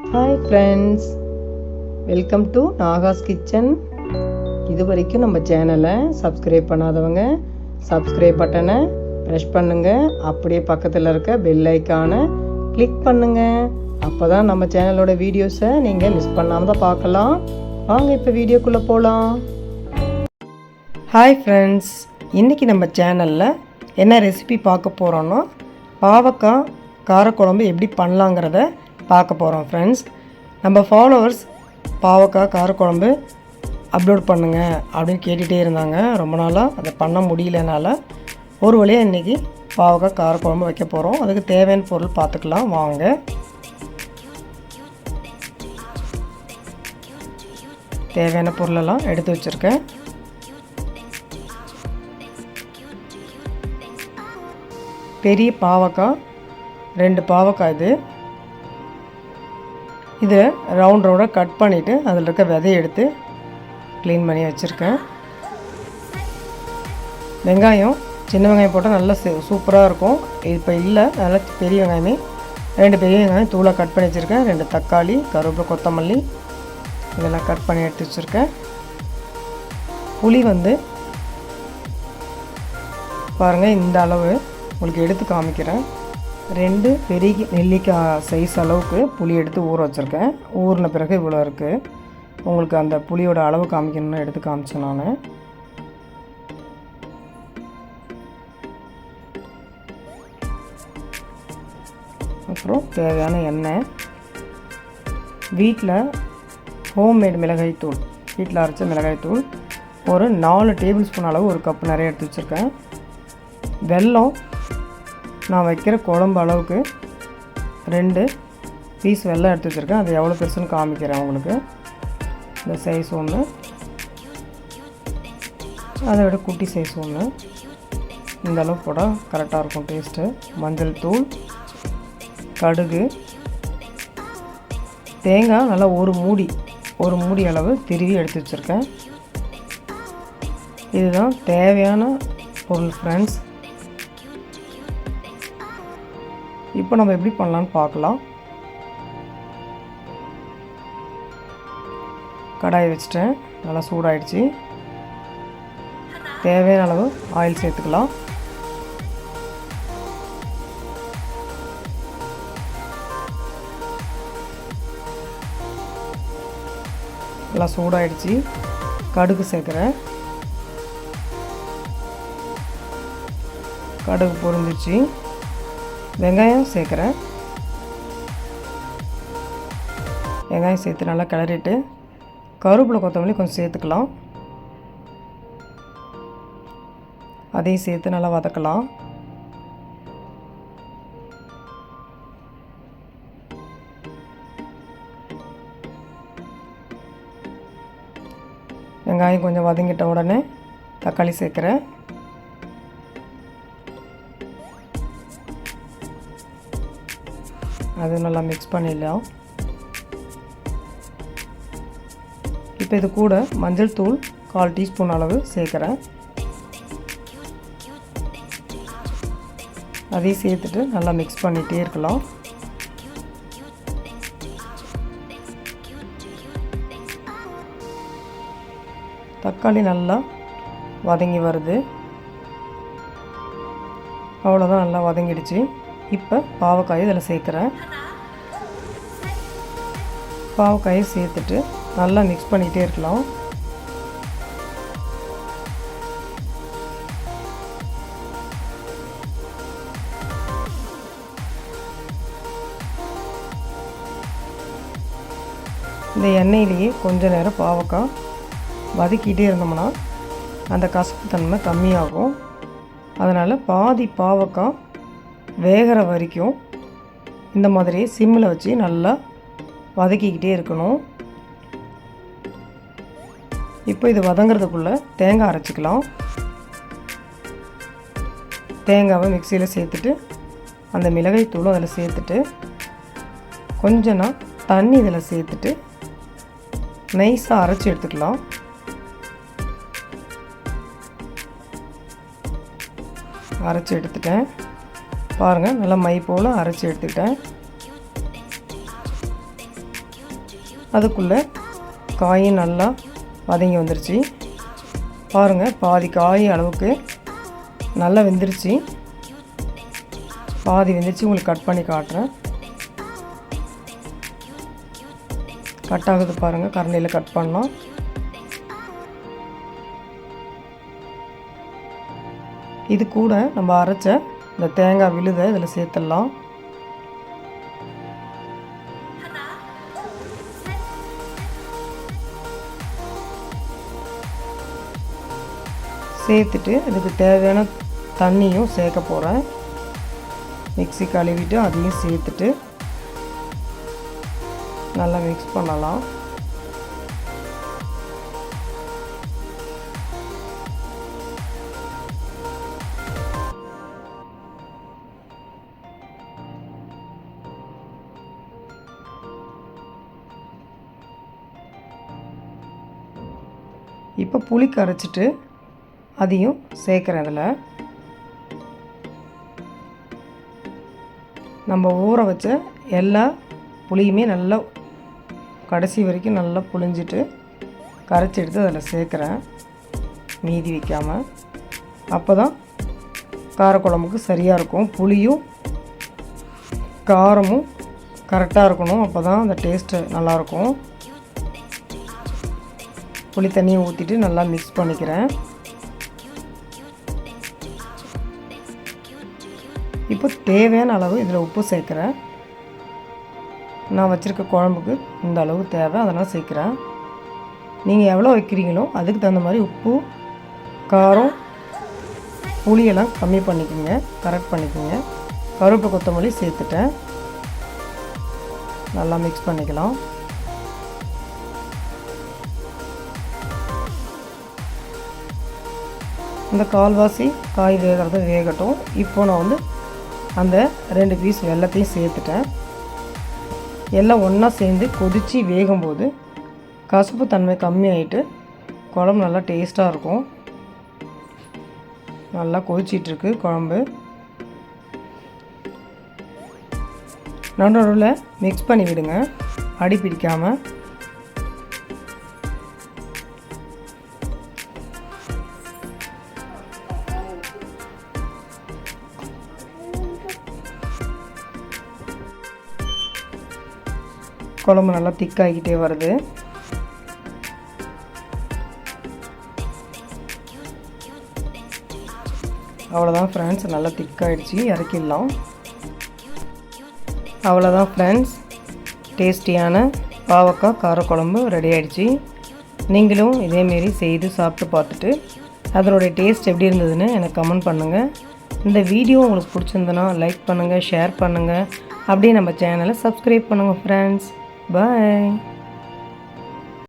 Hi friends welcome to Naga's kitchen இது வரைக்கும் நம்ம சேனலை சப்ஸ்கிரைப் பண்ணாதவங்க சப்ஸ்கிரைப் பட்டனை ப்ரெஷ் பண்ணுங்கள் அப்படியே பக்கத்தில் இருக்க பெல் ஐக்கானை கிளிக் பண்ணுங்கள் அப்போ தான் நம்ம சேனலோட வீடியோஸை நீங்கள் மிஸ் பண்ணாமல் தான் பார்க்கலாம். வாங்க இப்போ வீடியோக்குள்ளே போகலாம் ஹாய் ஃப்ரெண்ட்ஸ் இன்றைக்கி நம்ம சேனலில் என்ன ரெசிபி பார்க்க போகிறோன்னா பாவக்காய் காரக்குழம்பு எப்படி பண்ணலாங்கிறத பார்க்க போகிறோம் ஃப்ரெண்ட்ஸ் நம்ம ஃபாலோவர்ஸ் பாவக்காய் காரக்குழம்பு அப்லோட் பண்ணுங்கள் அப்படின்னு கேட்டுகிட்டே இருந்தாங்க. ரொம்ப நாளாக அதை பண்ண முடியலனால ஒரு வழியாக இன்றைக்கி பாவக்காய் காரக்குழம்பு வைக்க போகிறோம் அதுக்கு தேவையான பொருள் பார்த்துக்கலாம். வாங்க. தேவையான பொருளெல்லாம் எடுத்து வச்சுருக்கேன். பெரிய பாவக்காய் ரெண்டு பாவக்காய் இது. இதை ரவுண்ட் ரவுண்டாக கட் பண்ணிவிட்டு அதில் இருக்க விதையை எடுத்து க்ளீன் பண்ணி வச்சுருக்கேன். வெங்காயம் சின்ன வெங்காயம் போட்டால் நல்லா சூப்பராக இருக்கும். இப்போ இல்லை நல்லா பெரிய வெங்காயமே. ரெண்டு பெரிய வெங்காயம் தூளாக கட் பண்ணி வச்சுருக்கேன். ரெண்டு தக்காளி கருவேப்பிலை கொத்தமல்லி இதெல்லாம் கட் பண்ணி எடுத்து வச்சுருக்கேன். புளி வந்து பாருங்கள் இந்த அளவு உங்களுக்கு எடுத்து காமிக்கிறேன். ரெண்டு பெரிய நெல்லிக்காய் சைஸ் அளவுக்கு புளி எடுத்து ஊற வச்சுருக்கேன். ஊறின பிறகு இவ்வளோ இருக்குது உங்களுக்கு அந்த புளியோட அளவு காமிக்கணும்னு எடுத்து காமிச்சேன் நான். அப்புறம் தேவையான எண்ணெய். வீட்டில் ஹோம்மேட் மிளகாய் தூள். வீட்டில் அரைச்ச மிளகாய் தூள். ஒரு நாலு டேபிள் ஸ்பூன் அளவு ஒரு கப் நிறைய எடுத்து வச்சுருக்கேன். வெல்லம் நான் வைக்கிற குழம்பு அளவுக்கு ரெண்டு பீஸ் வெள்ளம் எடுத்து வச்சுருக்கேன். அது எவ்வளோ பெருசுன்னு காமிக்கிறேன் உங்களுக்கு. இந்த சைஸ் ஒன்று அதை விட குட்டி சைஸ் ஒன்று இந்த அளவு போட்டால் கரெக்டாக இருக்கும் டேஸ்ட்டு மஞ்சள் தூள் கடுகு தேங்காய் நல்லா ஒரு மூடி ஒரு மூடி அளவு திருவி எடுத்து வச்சுருக்கேன். இதுதான் தேவையான பொருள் ஃப்ரெண்ட்ஸ் இப்போ நம்ம எப்படி பண்ணலான்னு பார்க்கலாம். கடாய் வச்சுட்டேன். நல்லா சூடாயிடுச்சு. தேவையான அளவு ஆயில் சேர்த்துக்கலாம். நல்லா சூடாயிடுச்சு. கடுகு சேர்க்குறேன். கடுகு பொருந்துச்சு வெங்காயம் சேர்க்குறேன். வெங்காயம் சேர்த்து நல்லா கிளறிட்டு கருவேப்பிலை கொத்தமல்லி கொஞ்சம் சேர்த்துக்கலாம். அதையும் சேர்த்து நல்லா வதக்கலாம். வெங்காயம் கொஞ்சம் வதங்கிட்ட உடனே தக்காளி சேர்க்குறேன். அது நல்லா மிக்ஸ் பண்ணிடலாம். இப்போ இது கூட மஞ்சள் தூள் கால் டீஸ்பூன் அளவு சேர்க்குறேன். அதையும் சேர்த்துட்டு நல்லா மிக்ஸ் பண்ணிகிட்டே இருக்கலாம். தக்காளி நல்லா வதங்கி வருது. அவ்வளோதான் நல்லா வதங்கிடுச்சு. இப்போ பாவக்காயை இதில் சேர்க்குறேன். பாவக்காயை சேர்த்துட்டு நல்லா மிக்ஸ் பண்ணிகிட்டே இருக்கலாம். இந்த எண்ணெயிலேயே கொஞ்ச நேரம் பாவக்காய் வதக்கிட்டே இருந்தோம்னா அந்த கசப்பு தன்மை கம்மியாகும். அதனால் பாதி பாவக்காய் வேகிற வரைக்கும் இந்த மாதிரி சிம்மில் வச்சு நல்லா வதக்கிக்கிட்டே இருக்கணும். இப்போ இது வதங்கிறதுக்குள்ளே தேங்காய் அரைச்சிக்கலாம். தேங்காவை மிக்சியில் சேர்த்துட்டு அந்த மிளகாய் தூளும் அதில் சேர்த்துட்டு கொஞ்ச நாள் தண்ணி இதில் சேர்த்துட்டு நைஸாக அரைச்சி எடுத்துக்கலாம். அரைச்சி எடுத்துட்டேன். பாருங்கள் நல்லா மை போல் அரைச்சி எடுத்துக்கிட்டேன். அதுக்குள்ளே காயும் நல்லா வதங்கி வந்துருச்சு. பாருங்கள் பாதி காய் அளவுக்கு நல்லா வெந்துருச்சு. பாதி வெந்துருச்சு உங்களுக்கு கட் பண்ணி காட்டுறேன். கட் ஆகுது பாருங்கள் கரண்டியில் கட் பண்ணோம். இது கூட நம்ம அரைச்ச இந்த தேங்காய் விழுதை இதில் சேர்த்துடலாம். சேர்த்துட்டு இதுக்கு தேவையான தண்ணியும் சேர்க்க போகிறேன் மிக்ஸி கழுவிட்டு அதையும் சேர்த்துட்டு நல்லா மிக்ஸ் பண்ணலாம். இப்போ புளி கரைச்சிட்டு அதையும் சேர்க்குறேன் அதில் நம்ம ஊற வச்ச எல்லா புளியுமே நல்லா கடைசி வரைக்கும் நல்லா புளிஞ்சிட்டு கரைச்சி எடுத்து அதில் சேர்க்குறேன். மீதி வைக்காமல் அப்போ தான் காரக்குழம்புக்கு சரியாக இருக்கும். புளியும் காரமும் கரெக்டாக இருக்கணும். அப்போ தான் அந்த டேஸ்ட்டு நல்லாயிருக்கும் புளி தண்ணியை ஊற்றிட்டு நல்லா மிக்ஸ் பண்ணிக்கிறேன். இப்போ தேவையான அளவு இதில் உப்பு சேர்க்குறேன். நான் வச்சுருக்க குழம்புக்கு இந்த அளவு தேவை அதெல்லாம் சேர்க்குறேன். நீங்கள் எவ்வளோ வைக்கிறீங்களோ அதுக்கு தகுந்த மாதிரி உப்பு காரம் புளியெல்லாம் கம்மி பண்ணிக்கோங்க கரெக்ட் பண்ணிக்கோங்க. கருப்பு கொத்தமல்லி சேர்த்துட்டேன். நல்லா மிக்ஸ் பண்ணிக்கலாம். இந்த கால்வாசி காய் வேகிறது வேகட்டும். இப்போ நான் வந்து அந்த ரெண்டு பீஸ் வெள்ளத்தையும் சேர்த்துட்டேன். எல்லாம் ஒன்றா சேர்ந்து கொதித்து வேகும்போது கசப்பு தன்மை கம்மியாயிட்டு குழம்பு நல்லா டேஸ்ட்டாக இருக்கும். நல்லா கொதிச்சிட்ருக்கு குழம்பு. நடுவில் மிக்ஸ் பண்ணி விடுங்க. அடி பிடிக்காமல் குழம்பு நல்லா திக்காகிக்கிட்டே வருது. அவ்வளோதான் ஃப்ரெண்ட்ஸ் நல்லா திக்காயிடுச்சு இறக்கிடலாம். அவ்வளோதான் ஃப்ரெண்ட்ஸ் டேஸ்டியான பாவக்காய் காரக்குழம்பு ரெடி ஆகிடுச்சு நீங்களும் இதேமாரி செய்து சாப்பிட்டு பார்த்துட்டு அதனுடைய டேஸ்ட் எப்படி இருந்ததுன்னு எனக்கு கமெண்ட் பண்ணுங்கள் இந்த வீடியோ உங்களுக்கு பிடிச்சிருந்தனா லைக் பண்ணுங்கள் ஷேர் பண்ணுங்கள் அப்படியே நம்ம சேனலை சப்ஸ்கிரைப் பண்ணுங்கள் ஃப்ரெண்ட்ஸ் Bye!